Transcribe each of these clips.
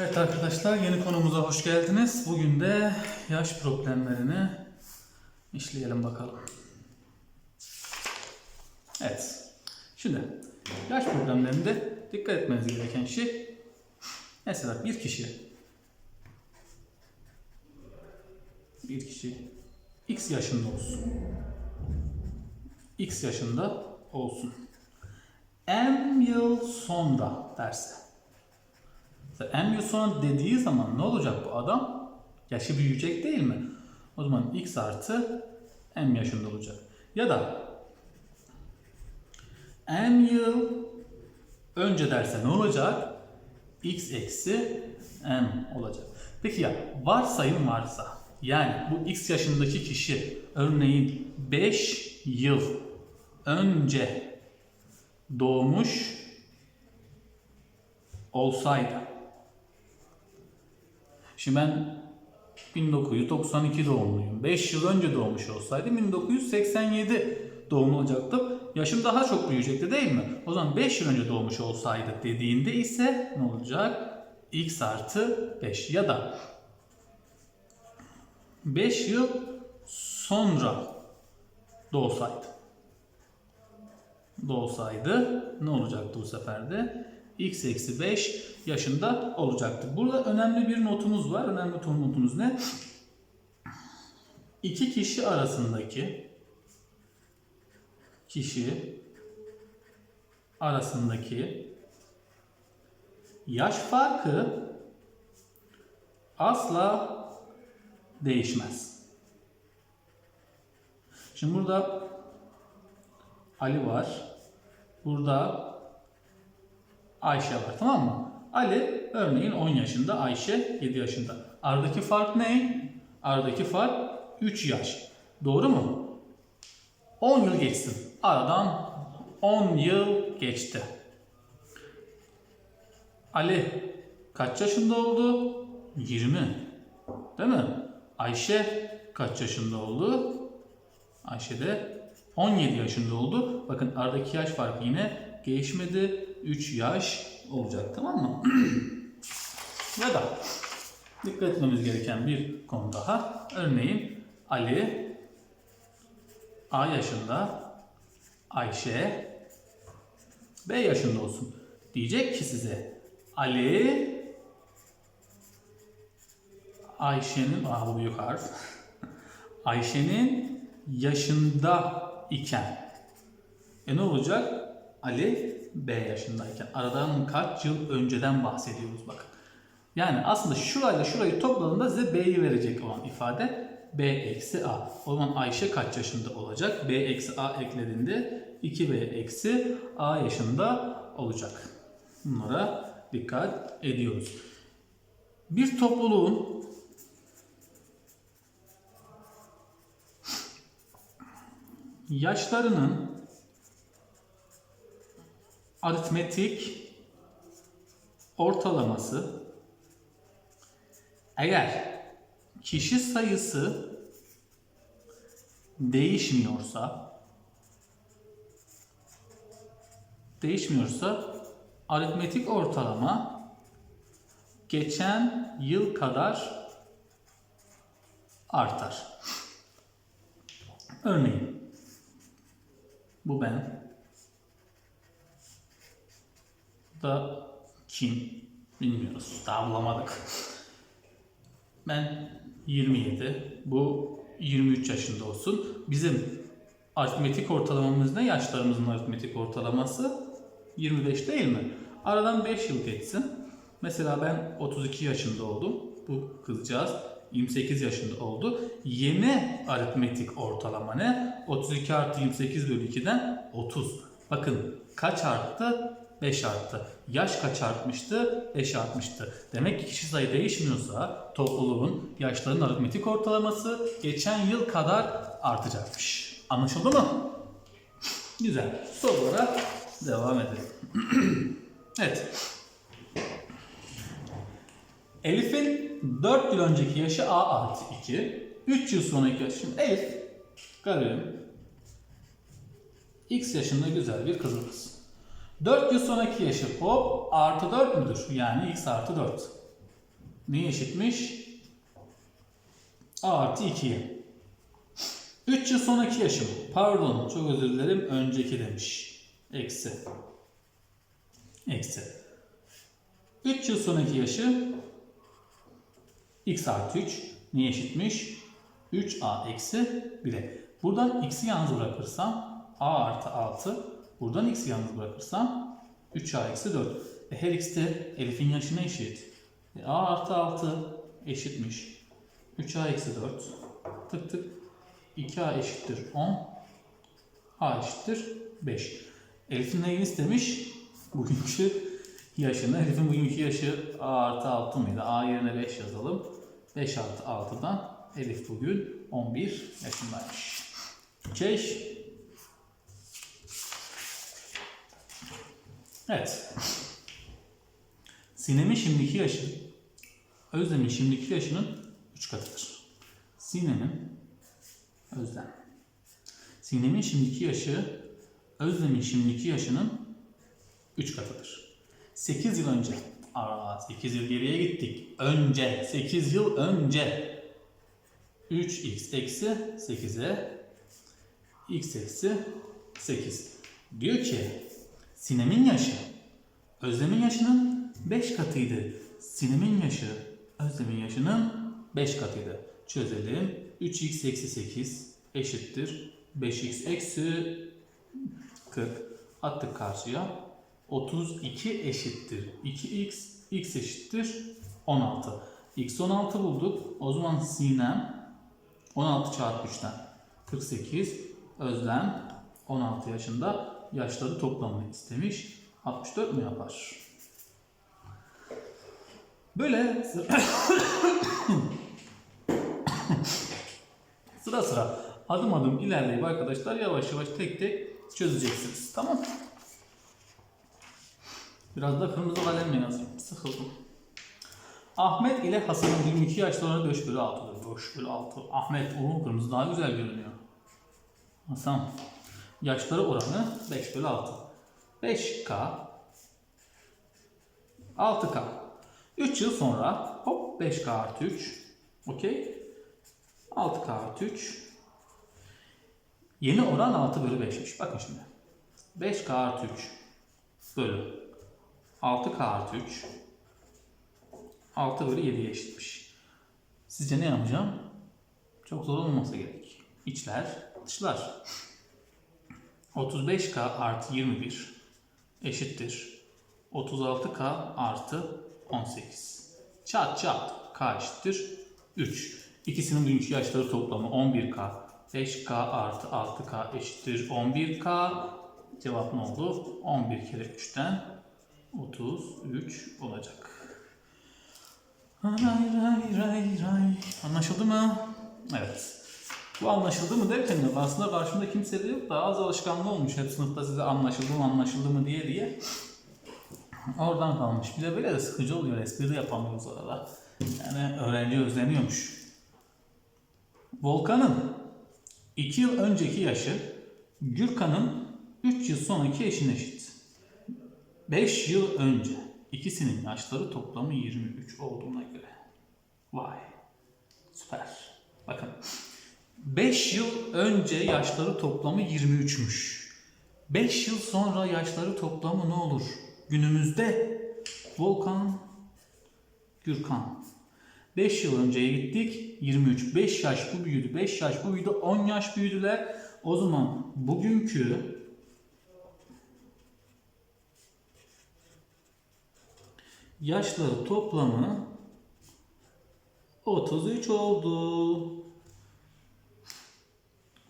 Evet arkadaşlar yeni konumuza hoş geldiniz. Bugün de yaş problemlerini işleyelim bakalım. Evet. Şimdi yaş problemlerinde dikkat etmeniz gereken şey mesela bir kişi bir kişi x yaşında olsun. x yaşında olsun. M yıl sonra derse Sonra dediği zaman ne olacak bu adam? Yaşı büyüyecek değil mi? O zaman x artı m yaşında olacak. Ya da m yıl önce derse ne olacak? x eksi m olacak. Peki ya varsayım varsa yani bu x yaşındaki kişi örneğin 5 yıl önce doğmuş olsaydı Şimdi ben 1992 doğumluyum. 5 yıl önce doğmuş olsaydı 1987 doğumlu olacaktım. Yaşım daha çok büyüyecekti değil mi? O zaman 5 yıl önce doğmuş olsaydı dediğinde ise ne olacak? x artı 5 ya da 5 yıl sonra doğsaydı. Doğsaydı ne olacaktı bu sefer de? X eksi 5 yaşında olacaktı. Burada önemli bir notumuz var. Önemli notumuz ne? İki kişi arasındaki kişi arasındaki yaş farkı asla değişmez. Şimdi burada Ali var. Burada Ayşe var tamam mı? Ali örneğin 10 yaşında, Ayşe 7 yaşında. Aradaki fark ne? Aradaki fark 3 yaş. Doğru mu? 10 yıl geçsin. Aradan 10 yıl geçti. Ali kaç yaşında oldu? 20. Değil mi? Ayşe kaç yaşında oldu? Ayşe de 17 yaşında oldu. Bakın aradaki yaş farkı yine değişmedi. 3 yaş olacak tamam mı? ya da dikkat etmemiz gereken bir konu daha. Örneğin Ali A yaşında, Ayşe B yaşında olsun. Diyecek ki size Ali Ayşe'nin, aa bu büyük harf. Ayşe'nin yaşında iken. E ne olacak? Ali B yaşındayken. Aradan kaç yıl önceden bahsediyoruz bakın. Yani aslında şurayla şurayı topladığında size B'yi verecek olan ifade B eksi A. O zaman Ayşe kaç yaşında olacak? B eksi A eklediğinde 2B eksi A yaşında olacak. Bunlara dikkat ediyoruz. Bir topluluğun yaşlarının aritmetik ortalaması eğer kişi sayısı değişmiyorsa değişmiyorsa aritmetik ortalama geçen yıl kadar artar. Örneğin bu ben da kim bilmiyoruz. Daha bulamadık. Ben 27. Bu 23 yaşında olsun. Bizim aritmetik ortalamamız ne? Yaşlarımızın aritmetik ortalaması 25 değil mi? Aradan 5 yıl geçsin. Mesela ben 32 yaşında oldum. Bu kızcağız 28 yaşında oldu. Yeni aritmetik ortalama ne? 32 artı 28 bölü 2'den 30. Bakın kaç arttı? 5 arttı. Yaş kaç artmıştı? 5 artmıştı. Demek ki kişi sayı değişmiyorsa topluluğun yaşların aritmetik ortalaması geçen yıl kadar artacakmış. Anlaşıldı mı? Güzel. Sorulara devam edelim. evet. Elif'in 4 yıl önceki yaşı A artı 2. 3 yıl sonraki yaşı. Şimdi Elif, galerim. X yaşında güzel bir kızıl kız. 4 yıl sonraki yaşı hop artı 4 müdür? Yani x artı 4. neye eşitmiş? A artı 2'ye. 3 yıl sonraki yaşım. Pardon çok özür dilerim. Önceki demiş. Eksi. Eksi. 3 yıl sonraki yaşı x artı 3 neye eşitmiş? 3a eksi 1'e. Buradan x'i yalnız bırakırsam a artı 6. Buradan x'i yalnız bırakırsam 3a eksi 4. E, her x de Elif'in yaşına eşit. E, a artı 6 eşitmiş. 3a eksi 4. Tık tık. 2a eşittir 10. a eşittir 5. Elif'in neyini istemiş? Bugünkü yaşını. Elif'in bugünkü yaşı a artı 6 mıydı? a yerine 5 yazalım. 5 artı 6'dan Elif bugün 11 yaşındaymış. Okey. Evet. Sinem'in şimdiki yaşı Özlem'in şimdiki yaşının 3 katıdır. Sinem'in Özlem. Sinem'in şimdiki yaşı Özlem'in şimdiki yaşının 3 katıdır. 8 yıl önce. Aa 8 yıl geriye gittik. Önce. 8 yıl önce. 3x eksi 8'e x eksi 8. Diyor ki Sinem'in yaşı Özlem'in yaşının 5 katıydı. Sinem'in yaşı Özlem'in yaşının 5 katıydı. Çözelim. 3x eksi 8 eşittir. 5x eksi 40. Attık karşıya. 32 eşittir. 2x, x eşittir 16. x 16 bulduk. O zaman Sinem 16 çarpı 3'ten 48. Özlem 16 yaşında yaşları toplamını istemiş. 64 mu yapar? Böyle sıra sıra adım adım ilerleyip arkadaşlar yavaş yavaş tek tek çözeceksiniz. Tamam Biraz da kırmızı kalemle yazayım. Sıkıldım. Ahmet ile Hasan'ın 22 yaşlarında 5 bölü 6'dır. 5 bölü 6. Ahmet o kırmızı daha güzel görünüyor. Hasan. Yaşları oranı 5 bölü 6. 5K 6K. 3 yıl sonra hop 5K artı 3. Okey. 6K artı 3. Yeni oran 6 bölü 5'miş. Bakın şimdi. 5K artı 3 bölü 6K artı 3 6 bölü 7'ye eşitmiş. Sizce ne yapacağım? Çok zor olmasa gerek. İçler, dışlar. 35K artı 21 eşittir. 36K artı 18. Çat çat. K eşittir 3. İkisinin bugünkü yaşları toplamı 11K. 5K artı 6K eşittir 11K. Cevap ne oldu? 11 kere 3'ten 33 olacak. Ray ray ray ray. Anlaşıldı mı? Evet. Bu anlaşıldı mı derken de aslında karşımda kimse de yok da az alışkanlığı olmuş. Hep sınıfta size anlaşıldı mı anlaşıldı mı diye diye. Oradan kalmış. Bir de böyle de sıkıcı oluyor. Espri yapamıyoruz arada. Yani öğrenci özleniyormuş. Volkan'ın 2 yıl önceki yaşı Gürkan'ın 3 yıl sonraki eşine eşit. 5 yıl önce ikisinin yaşları toplamı 23 olduğuna göre. Vay. Süper. Bakın. 5 yıl önce yaşları toplamı 23'müş. 5 yıl sonra yaşları toplamı ne olur? Günümüzde Volkan, Gürkan. 5 yıl önceye gittik. 23. 5 yaş bu büyüdü. 5 yaş bu büyüdü. 10 yaş büyüdüler. O zaman bugünkü yaşları toplamı 33 oldu.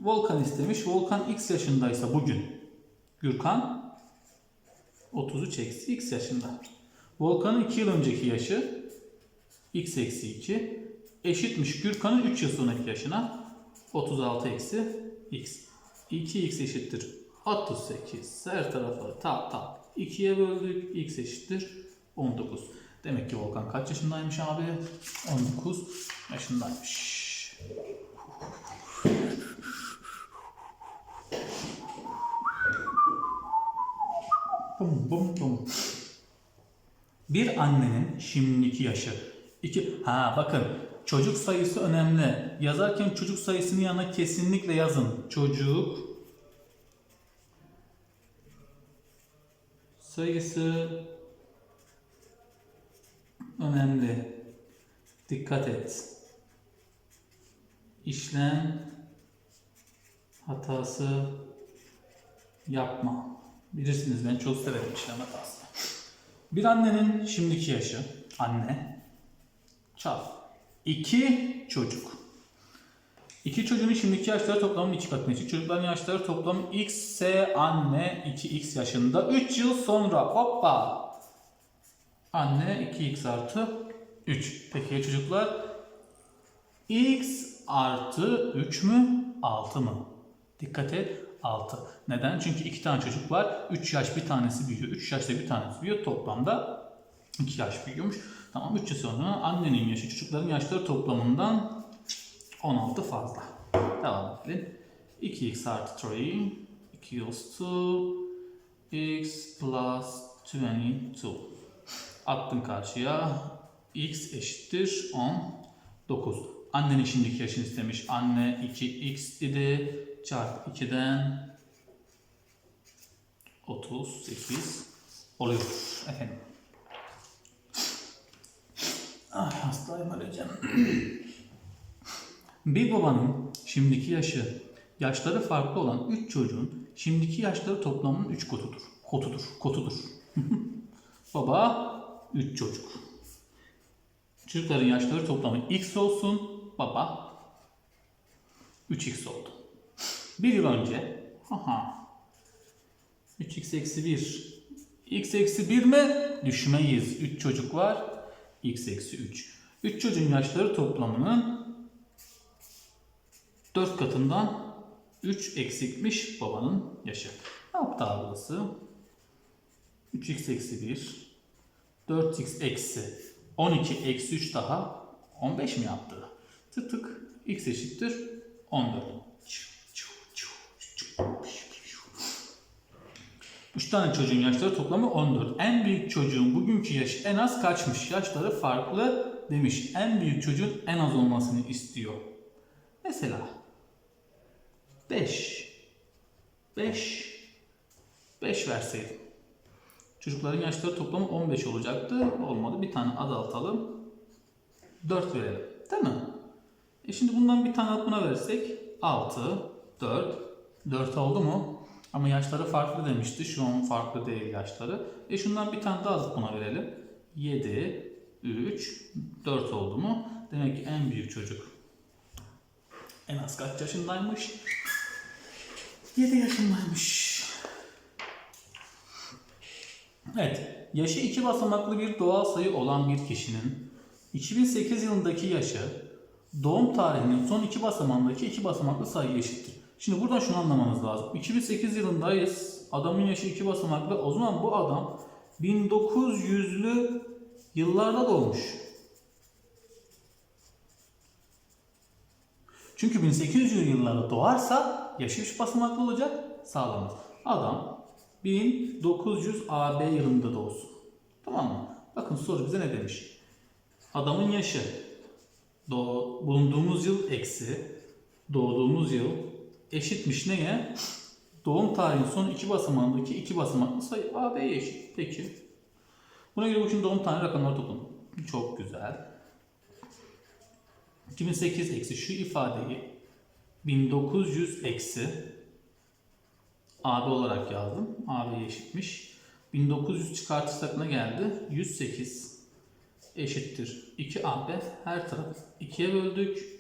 Volkan istemiş. Volkan x yaşındaysa bugün. Gürkan 33 eksi x yaşında. Volkan'ın 2 yıl önceki yaşı x eksi 2 eşitmiş Gürkan'ın 3 yıl sonraki yaşına 36 eksi x. 2x eşittir 38. Her tarafı tak tak 2'ye böldük. x eşittir 19. Demek ki Volkan kaç yaşındaymış abi? 19 yaşındaymış. Bum bum bum. Bir annenin şimdiki yaşı 2. Ha bakın çocuk sayısı önemli. Yazarken çocuk sayısının yanına kesinlikle yazın. Çocuk sayısı önemli. Dikkat et. İşlem hatası yapma. Bilirsiniz ben çok severim işlem hatasını. Bir annenin şimdiki yaşı, anne, çarp. İki çocuk. İki çocuğun şimdiki yaşları toplamının iki katına eşit. Çocukların yaşları toplamı x ise anne 2x yaşında. 3 yıl sonra hoppa. Anne 2x artı 3. Peki çocuklar? x artı 3 mü 6 mı? Dikkat et 6. Neden? Çünkü iki tane çocuk var. 3 yaş bir tanesi büyüyor. 3 yaşta bir tanesi büyüyor. Toplamda 2 yaş büyüyormuş. Tamam 3 yıl sonra annenin yaşı çocukların yaşları toplamından 16 fazla. Devam edelim. 2x artı 3 equals to x plus 22. Attım karşıya. x eşittir 19. Annenin şimdiki yaşını istemiş. Anne 2x idi. Çarpı 2'den 38 oluyor. Efendim. Ay hastayım öleceğim. Bir babanın şimdiki yaşı, yaşları farklı olan 3 çocuğun şimdiki yaşları toplamının 3 kotudur. Kotudur, kotudur. Baba 3 çocuk. Çocukların yaşları toplamı x olsun, baba 3x oldu. Bir yıl önce, haha, 3x eksi 1, x eksi 1 mi? Düşmeyiz. 3 çocuk var, x eksi 3. 3 çocuğun yaşları toplamının 4 katından 3 eksikmiş babanın yaşı. Ne yaptı abi burası? 3x eksi 1, 4x eksi 12 eksi 3 daha 15 mi yaptı? Tık tık x eşittir 14. 3 tane çocuğun yaşları toplamı 14. En büyük çocuğun bugünkü yaşı en az kaçmış? Yaşları farklı demiş. En büyük çocuğun en az olmasını istiyor. Mesela 5 5 5 verseydim. Çocukların yaşları toplamı 15 olacaktı. Olmadı. Bir tane azaltalım. 4 verelim. Değil mi? E şimdi bundan bir tane buna versek 6, 4, 4 oldu mu? Ama yaşları farklı demişti. Şu an farklı değil yaşları. E şundan bir tane daha azıp buna verelim. 7, 3, 4 oldu mu? Demek ki en büyük çocuk en az kaç yaşındaymış? 7 yaşındaymış. Evet, yaşı iki basamaklı bir doğal sayı olan bir kişinin 2008 yılındaki yaşı doğum tarihinin son iki basamağındaki iki basamaklı sayı eşittir. Şimdi buradan şunu anlamanız lazım. 2008 yılındayız. Adamın yaşı iki basamaklı. O zaman bu adam 1900'lü yıllarda doğmuş. Çünkü 1800'lü yıllarda doğarsa yaşı üç basamaklı olacak sağlamaz. Adam 1900 AB yılında doğsun. Tamam mı? Bakın soru bize ne demiş? Adamın yaşı doğ, bulunduğumuz yıl eksi doğduğumuz yıl eşitmiş neye? Doğum tarihinin son iki basamağındaki iki basamaklı sayı AB'ye eşit. Peki. Buna göre bu için doğum tarihi rakamları toplanır. Çok güzel. 2008 eksi şu ifadeyi 1900 eksi AB olarak yazdım. AB'ye eşitmiş. 1900 çıkartırsak ne geldi? 108 eşittir 2AB. Her tarafı 2'ye böldük.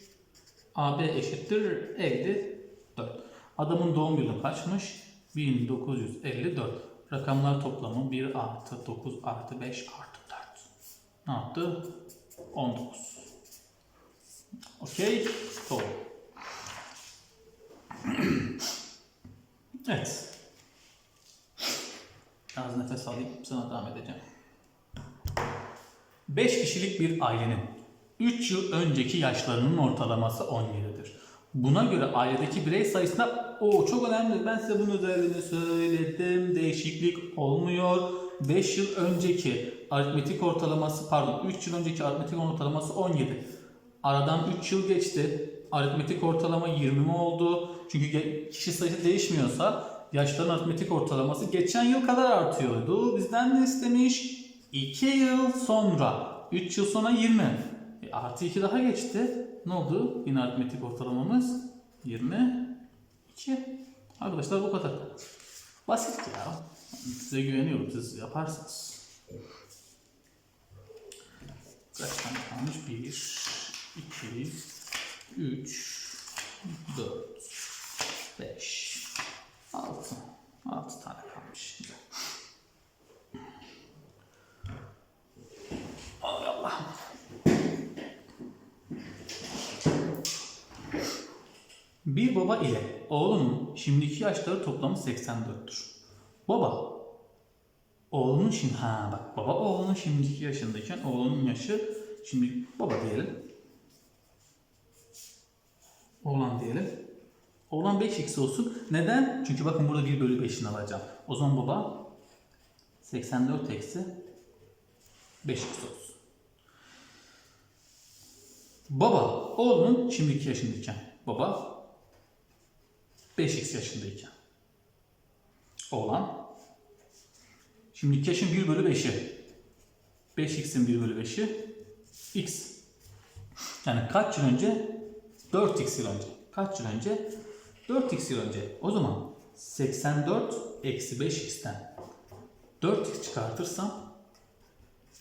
AB eşittir 54. Adamın doğum yılı kaçmış? 1954. Rakamlar toplamı 1 artı 9 artı 5 artı 4. Ne yaptı? 19. Okey. Doğru. evet. Biraz nefes alayım. Sonra devam edeceğim. 5 kişilik bir ailenin 3 yıl önceki yaşlarının ortalaması 17'dir. Buna göre ailedeki birey sayısına o çok önemli. Ben size bunun üzerine söyledim. Değişiklik olmuyor. 5 yıl önceki aritmetik ortalaması pardon 3 yıl önceki aritmetik ortalaması 17. Aradan 3 yıl geçti. Aritmetik ortalama 20 mi oldu? Çünkü kişi sayısı değişmiyorsa yaşların aritmetik ortalaması geçen yıl kadar artıyordu. Bizden ne istemiş? 2 yıl sonra. 3 yıl sonra 20. E, artı 2 daha geçti. Ne oldu? Yine aritmetik ortalamamız 22. Arkadaşlar bu kadar. Basit ya. Size güveniyorum. Siz yaparsınız. Kaç tane kalmış? 1, 2, 3, 4, 5, 6. 6 tane kalmış. Güzel. Allah Allah. Bir baba ile oğlunun şimdiki yaşları toplamı 84'tür. Baba oğlunun şimdi ha bak baba oğlunun şimdiki yaşındayken oğlunun yaşı şimdi baba diyelim. Oğlan diyelim. Oğlan 5x olsun. Neden? Çünkü bakın burada 1 bölü 5'ini alacağım. O zaman baba 84 eksi 5x olsun. Baba oğlunun şimdiki yaşındayken. Baba 5x yaşındayken. Oğlan. Şimdiki yaşın 1 bölü 5'i. 5x'in 1 bölü 5'i x. Yani kaç yıl önce? 4x yıl önce. Kaç yıl önce? 4x yıl önce. O zaman 84 eksi 5x'ten 4x çıkartırsam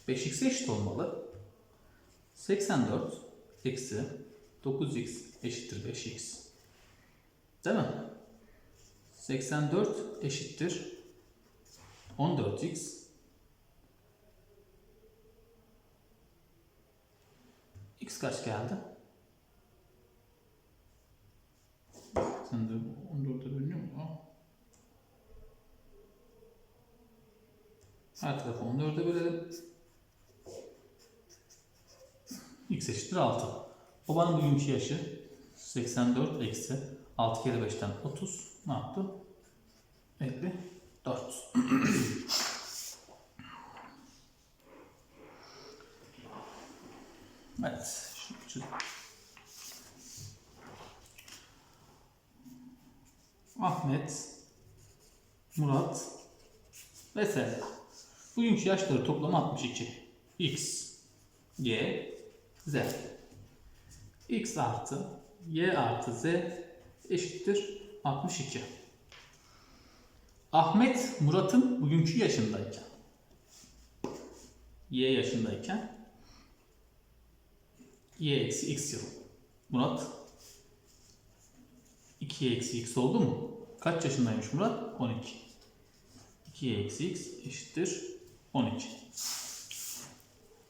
5x eşit olmalı. 84 eksi 9x eşittir 5x. Değil mi? 84 eşittir 14x x kaç geldi? Sen de 14'e bölünüyor mu? Her tarafı 14'e bölelim. x eşittir 6. Babanın bugünkü yaşı 84 eksi 6 kere 5'ten 30 ne yaptı? 54. evet. Çözelim. Ahmet, Murat ve Serdar. Bugünkü yaşları toplamı 62. X, Y, Z. X artı Y artı Z eşittir 62. Ahmet Murat'ın bugünkü yaşındayken Y yaşındayken Y eksi X yıl. Murat 2 eksi X oldu mu? Kaç yaşındaymış Murat? 12. 2 eksi X eşittir 12.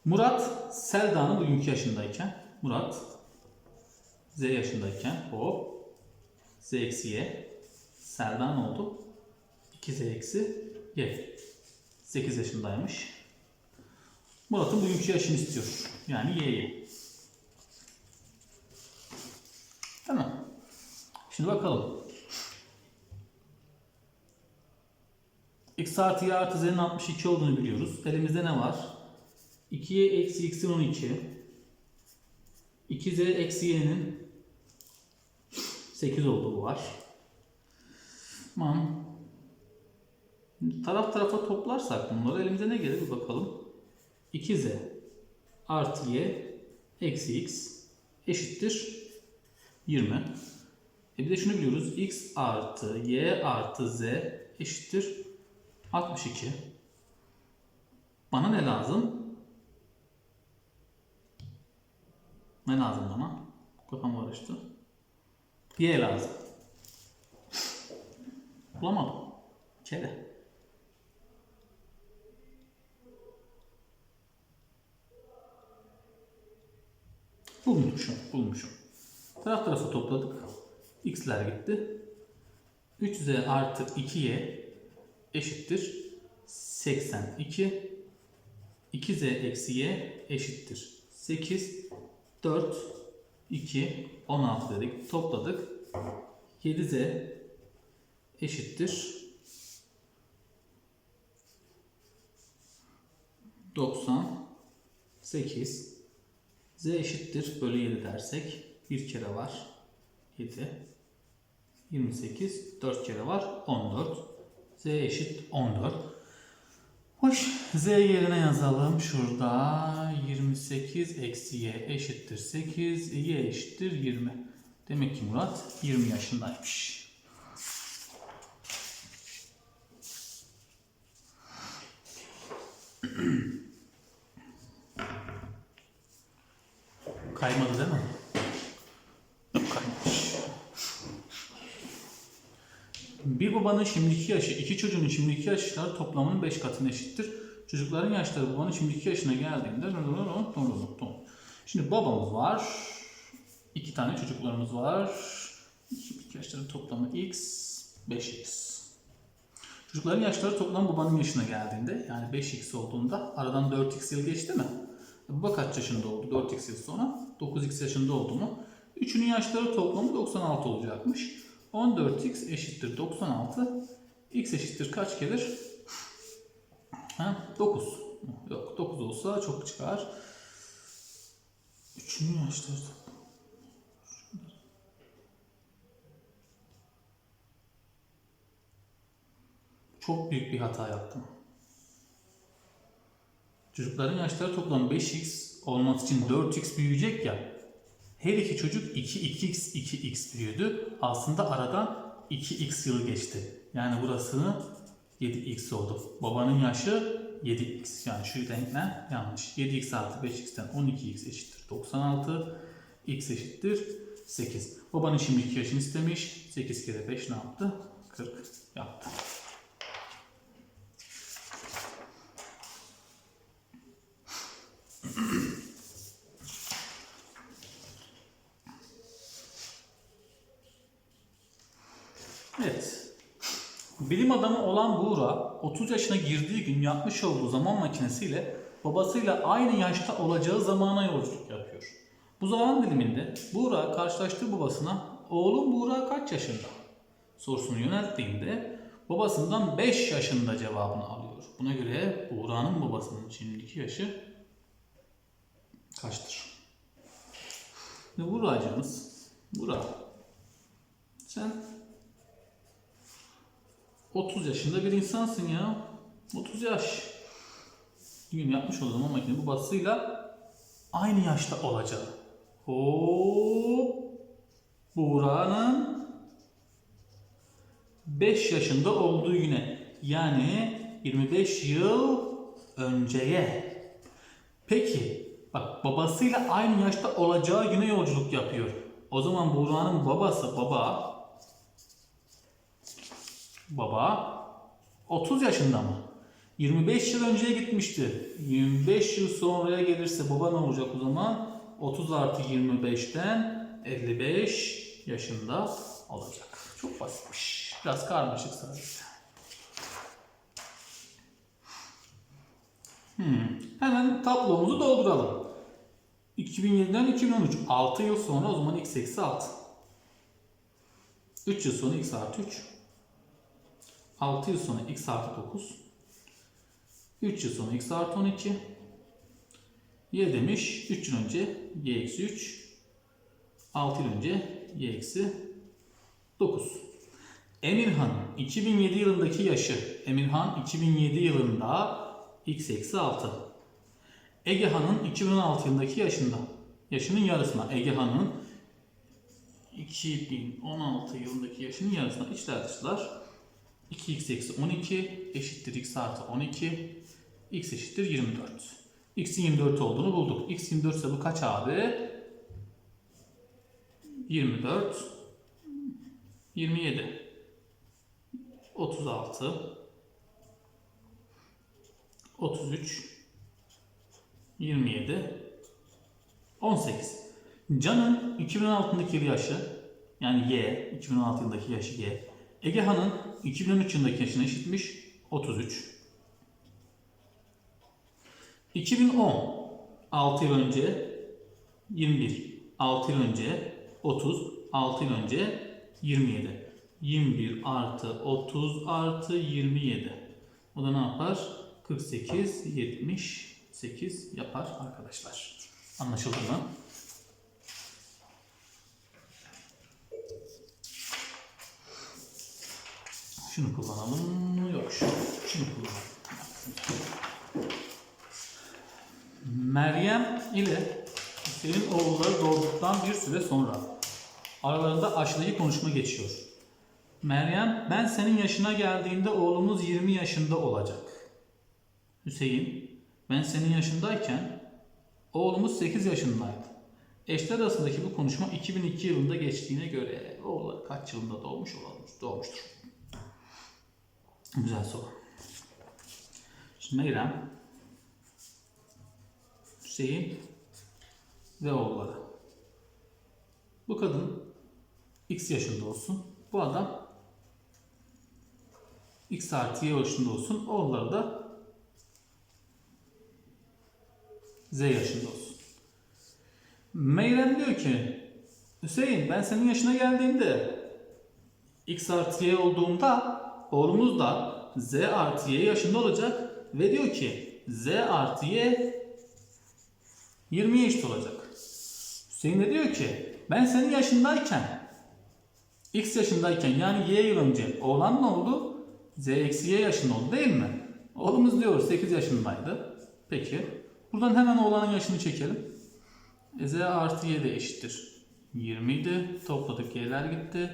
Murat Selda'nın bugünkü yaşındayken Murat Z yaşındayken hop Z eksi Y Selda ne oldu? 2Z eksi Y 8 yaşındaymış. Murat'ın bugünkü yaşını istiyor. Yani Y'yi. Tamam. Şimdi bakalım. X artı Y artı Z'nin 62 olduğunu biliyoruz. Elimizde ne var? 2Y eksi X'in 12. 2Z eksi Y'nin 8 olduğu var. Tamam. Taraf tarafa toplarsak bunları elimize ne gelir bir bakalım. 2Z artı Y eksi X eşittir 20. E bir de şunu biliyoruz. X artı Y artı Z eşittir 62. Bana ne lazım? Ne lazım bana? Kafam karıştı. Y lazım. Bulamadım. Kere. Bulmuşum, bulmuşum. Taraf tarafa topladık. X'ler gitti. 3z artı 2y eşittir 82. 2z eksi y eşittir 8. 4, 2, 16 dedik. Topladık. 7z eşittir. 98 z eşittir. Bölü 7 dersek bir kere var. 7 28 4 kere var. 14 z eşit 14 Hoş. Z yerine yazalım. Şurada 28 eksi y eşittir 8 y eşittir 20 demek ki Murat 20 yaşındaymış. Kaymadı değil mi? Yok kaymamış. Bir babanın şimdiki yaşı, iki çocuğun şimdiki yaşları toplamının 5 katına eşittir. Çocukların yaşları babanın şimdiki yaşına geldiğinde Şimdi babamız var. iki tane çocuklarımız var. Şimdiki yaşları toplamı x, 5x. Çocukların yaşları toplam babanın yaşına geldiğinde yani 5x olduğunda aradan 4x yıl geçti mi? Baba kaç yaşında oldu 4x yıl sonra? 9x yaşında oldu mu? Üçünün yaşları toplamı 96 olacakmış. 14x eşittir 96. x eşittir kaç gelir? Ha, 9. Yok 9 olsa çok çıkar. Üçünün yaşları toplamı. Çok büyük bir hata yaptım. Çocukların yaşları toplam 5x olması için 4x büyüyecek ya. Her iki çocuk 2 2x 2x büyüdü. Aslında aradan 2x yıl geçti. Yani burasını 7x oldu. Babanın yaşı 7x. Yani şu denklem yanlış. 7x artı 5x'ten 12x eşittir 96. x eşittir 8. Babanın şimdiki yaşını istemiş. 8 kere 5 ne yaptı? 40 yaptı. Evet. Bilim adamı olan Buğra 30 yaşına girdiği gün yapmış olduğu zaman makinesiyle babasıyla aynı yaşta olacağı zamana yolculuk yapıyor. Bu zaman diliminde Buğra karşılaştığı babasına oğlum Buğra kaç yaşında sorusunu yönelttiğinde babasından 5 yaşında cevabını alıyor. Buna göre Buğra'nın babasının şimdiki yaşı kaçtır? Buğra'cığımız Buğra sen 30 yaşında bir insansın ya. 30 yaş. Gün yapmış o zaman makine babasıyla aynı yaşta olacak. Hop. Buğra'nın 5 yaşında olduğu güne yani 25 yıl önceye. Peki bak babasıyla aynı yaşta olacağı güne yolculuk yapıyor. O zaman Buğra'nın babası baba Baba 30 yaşında mı? 25 yıl önceye gitmişti. 25 yıl sonraya gelirse baba ne olacak o zaman? 30 artı 25'ten 55 yaşında olacak. Çok basitmiş. Biraz karmaşık sadece. Hmm. Hemen tablomuzu dolduralım. 2007'den 2013. 6 yıl sonra o zaman x eksi 6. 3 yıl sonra x artı 3. 6 yıl sonra x artı 9. 3 yıl sonra x artı 12. Y demiş 3 yıl önce y eksi 3. 6 yıl önce y eksi 9. Emirhan'ın 2007 yılındaki yaşı. Emirhan 2007 yılında x eksi 6. Egehan'ın 2016 yılındaki yaşında. Yaşının yarısına. Egehan'ın 2016 yılındaki yaşının yarısına içler dışlar. 2x eksi 12 eşittir x artı 12. x eşittir 24. x'in 24 olduğunu bulduk. x 24 ise bu kaç abi? 24 27 36 33 27 18 Can'ın 2016'daki yaşı yani Y 2016 yılındaki yaşı Y Egehan'ın 2013 yılındaki yaşına eşitmiş 33. 2010 6 yıl önce 21 6 yıl önce 30 6 yıl önce 27 21 artı 30 artı 27 o da ne yapar? 48 78 8 yapar arkadaşlar. Anlaşıldı mı? Şunu kullanalım? Yok şu. Şunu kullanalım. Meryem ile Hüseyin oğulları doğduktan bir süre sonra aralarında aşılayı konuşma geçiyor. Meryem, ben senin yaşına geldiğinde oğlumuz 20 yaşında olacak. Hüseyin, ben senin yaşındayken oğlumuz 8 yaşındaydı. Eşler arasındaki bu konuşma 2002 yılında geçtiğine göre oğulları kaç yılında doğmuş olabilir? Doğmuştur. Güzel soru. Şimdi Meyrem, Hüseyin ve oğulları. Bu kadın X yaşında olsun. Bu adam X artı Y yaşında olsun. Oğulları da Z yaşında olsun. Meyrem diyor ki Hüseyin ben senin yaşına geldiğimde X artı Y olduğumda oğlumuz da Z artı Y yaşında olacak ve diyor ki Z artı Y 20'ye eşit olacak. Hüseyin de diyor ki ben senin yaşındayken X yaşındayken yani Y yıl önce oğlan ne oldu? Z eksi Y yaşında oldu değil mi? Oğlumuz diyor 8 yaşındaydı. Peki. Buradan hemen oğlanın yaşını çekelim. E, Z artı Y de eşittir. 20 idi. Topladık Y'ler gitti.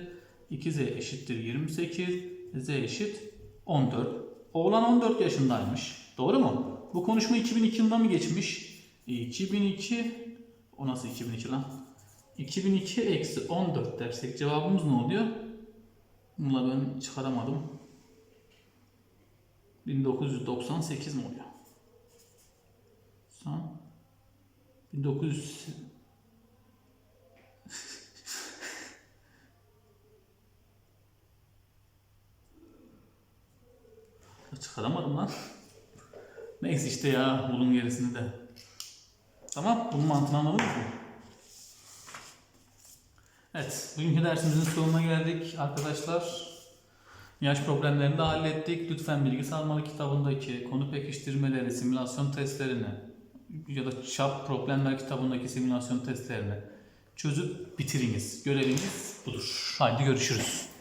2Z eşittir 28. Z eşit 14. Oğlan 14 yaşındaymış. Doğru mu? Bu konuşma 2002 yılında mı geçmiş? E, 2002 o nasıl 2002 lan? 2002 eksi 14 dersek cevabımız ne oluyor? Bunu ben çıkaramadım. 1998 mi oluyor? Son 1900 Çıkaramadım lan. Neyse işte ya bulun gerisini de. Tamam bunun mantığını anladınız mı? Evet bugünkü dersimizin sonuna geldik arkadaşlar. Yaş problemlerini de hallettik. Lütfen bilgi sarmalı kitabındaki konu pekiştirmeleri, simülasyon testlerini ya da çap problemler kitabındaki simülasyon testlerini çözüp bitiriniz. Göreviniz budur. Haydi görüşürüz.